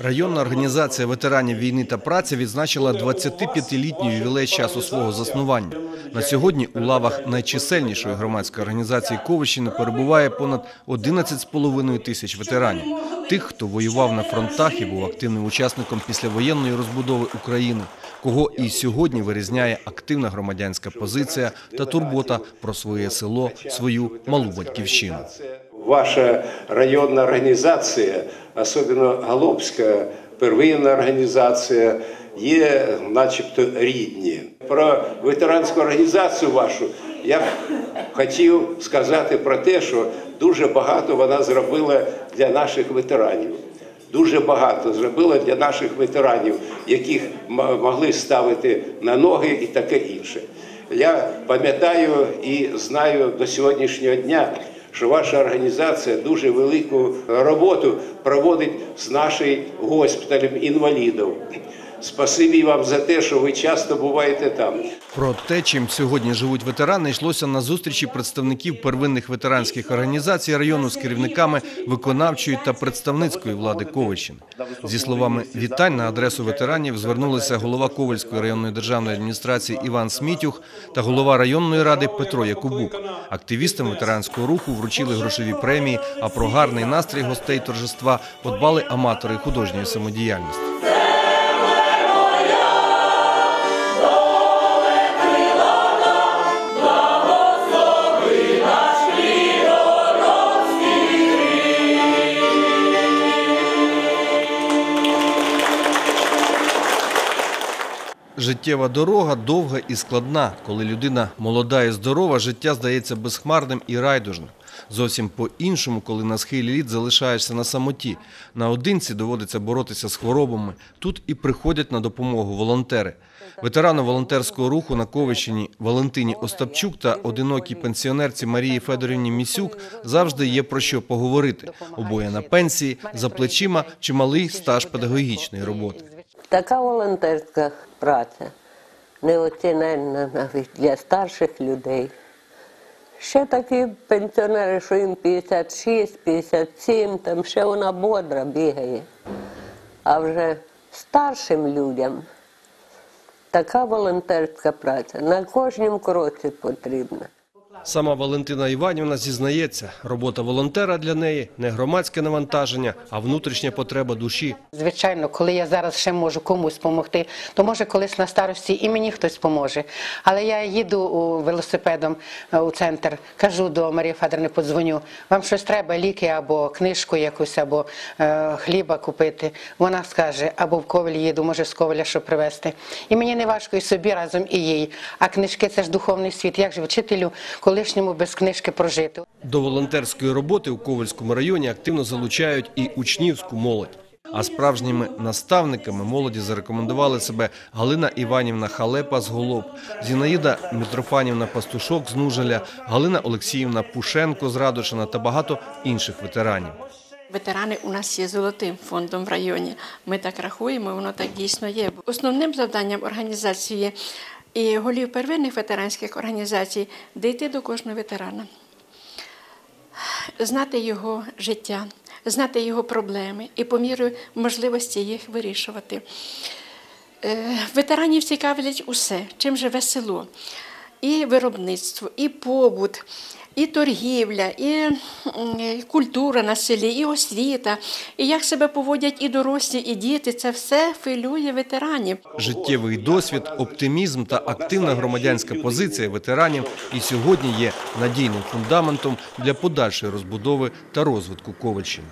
Районна організація ветеранів війни та праці відзначила 25-літній ювілей часу свого заснування. На сьогодні у лавах найчисельнішої громадської організації Ковищини перебуває понад 11,5 тисяч ветеранів. Тих, хто воював на фронтах і був активним учасником післявоєнної розбудови України, кого і сьогодні вирізняє активна громадянська позиція та турбота про своє село, свою малу батьківщину. Ваша районна організація, особливо Голобська первинна організація, є начебто рідні. Про ветеранську організацію вашу я б хотів сказати про те, що дуже багато вона зробила для наших ветеранів. Дуже багато зробила для наших ветеранів, яких могли ставити на ноги і таке інше. Я пам'ятаю і знаю до сьогоднішнього дня, що ваша організація дуже велику роботу проводить з нашим госпіталем інвалідів. Спасибі вам за те, що ви часто буваєте там. Про те, чим сьогодні живуть ветерани, йшлося на зустрічі представників первинних ветеранських організацій району з керівниками виконавчої та представницької влади Ковальщини. Зі словами вітань на адресу ветеранів звернулися голова Ковальської районної державної адміністрації Іван Смітюх та голова районної ради Петро Якубук. Активістам ветеранського руху вручили грошові премії, а про гарний настрій гостей торжества подбали аматори художньої самодіяльності. Життєва дорога довга і складна. Коли людина молода і здорова, життя здається безхмарним і райдужним. Зовсім по-іншому, коли на схилі літ залишаєшся на самоті. Наодинці доводиться боротися з хворобами. Тут і приходять на допомогу волонтери. Ветерану волонтерського руху на Ковищині Валентині Остапчук та одинокій пенсіонерці Марії Федорівні Місюк завжди є про що поговорити. Обоє на пенсії, за плечима чималий стаж педагогічної роботи. Така волонтерська праця неоціненна навіть для старших людей. Ще такі пенсіонери, що їм 56, 57, там ще вона бодра бігає. А вже старшим людям така волонтерська праця на кожнім кроці потрібна. Сама Валентина Іванівна зізнається, робота волонтера для неї не громадське навантаження, а внутрішня потреба душі. Звичайно, коли я зараз ще можу комусь допомогти, то може колись на старості і мені хтось поможе. Але я їду велосипедом е, у центр, кажу до Марії Федорівни, подзвоню, вам щось треба, ліки або книжку якусь, або е, хліба купити. Вона скаже, або в Ковель їду, може з Ковеля що привезти. І мені не важко і собі разом, і їй. А книжки це ж духовний світ. Як же вчителю колишньому без книжки прожити? До волонтерської роботи у Ковальському районі активно залучають і учнівську молодь. А справжніми наставниками молоді зарекомендували себе Галина Іванівна Халепа з Голоб, Зінаїда Митрофанівна Пастушок з Нужеля, Галина Олексіївна Пушенко з Радошина та багато інших ветеранів. Ветерани у нас є золотим фондом в районі. Ми так рахуємо, воно так дійсно є. Основним завданням організації і голів первинних ветеранських організацій дійти до кожного ветерана, знати його життя, знати його проблеми і по міру можливості їх вирішувати. Е, Ветеранів цікавлять усе, чим живе село. І виробництво, і побут, і торгівля, і культура на селі, і освіта, і як себе поводять і дорослі, і діти. Це все хвилює ветеранів. Життєвий досвід, оптимізм та активна громадянська позиція ветеранів і сьогодні є надійним фундаментом для подальшої розбудови та розвитку Ковальщини.